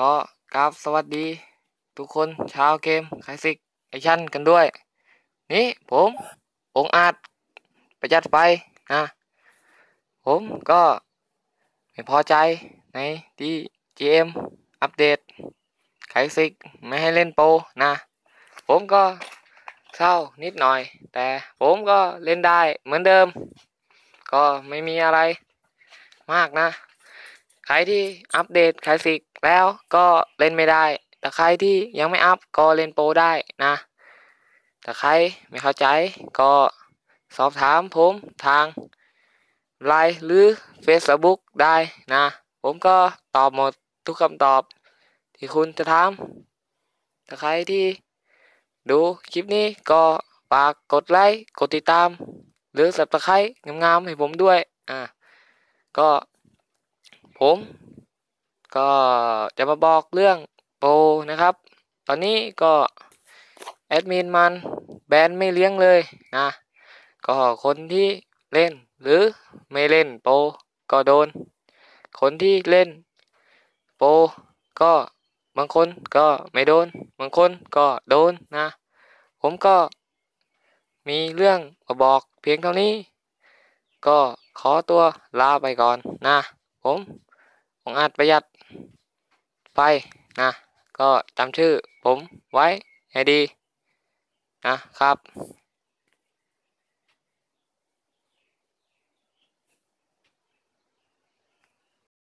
ก็กราบสวัสดี ทุกคนชาวเกมคลาสสิกแอชั่นกันด้วย นี่ผมองอาจประจัดไฟนะผมก็ไม่พอใจในที่ GM อัปเดตคลาสสิกไม่ให้เล่นโปรนะ ผมก็เศร้านิดหน่อย แต่ผมก็เล่นได้เหมือนเดิม ก็ไม่มีอะไรมากนะ ใครที่อัปเดตคลาสสิกแล้วก็เล่นไม่ได้ แต่ใครที่ยังไม่อัพก็เล่นโปรได้นะ แต่ใครไม่เข้าใจก็สอบถามผมทางไลน์หรือ Facebook ได้นะ ผมก็ตอบหมดทุกคำตอบที่คุณจะถามถ้าใครที่ดูคลิปนี้ก็ฝากกดไลค์ กดติดตาม หรือสับตะไคร้งามๆให้ผมด้วย อ่า ก็ ผมก็จะมาบอกเรื่องโปรนะครับ ตอนนี้ก็แอดมินมันแบนไม่เลี้ยงเลยนะก็คนที่เล่นหรือไม่เล่นโปรก็โดน คนที่เล่นโปรก็บางคนก็ไม่โดน บางคนก็โดนนะ ผมก็มีเรื่องมาบอกเพียงเท่านี้ ก็ขอตัวลาไปก่อนนะผม องอาจประหยัดไฟนะก็จำชื่อผมไว้ให้ดีนะครับ